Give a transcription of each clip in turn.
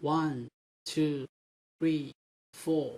one two three four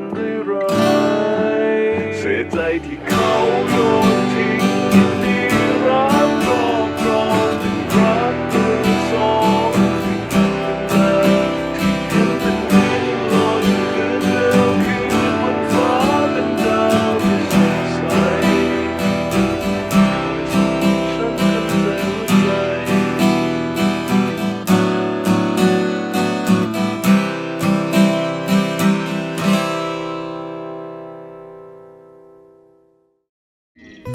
จบวันร้ายเสียใจที่เขา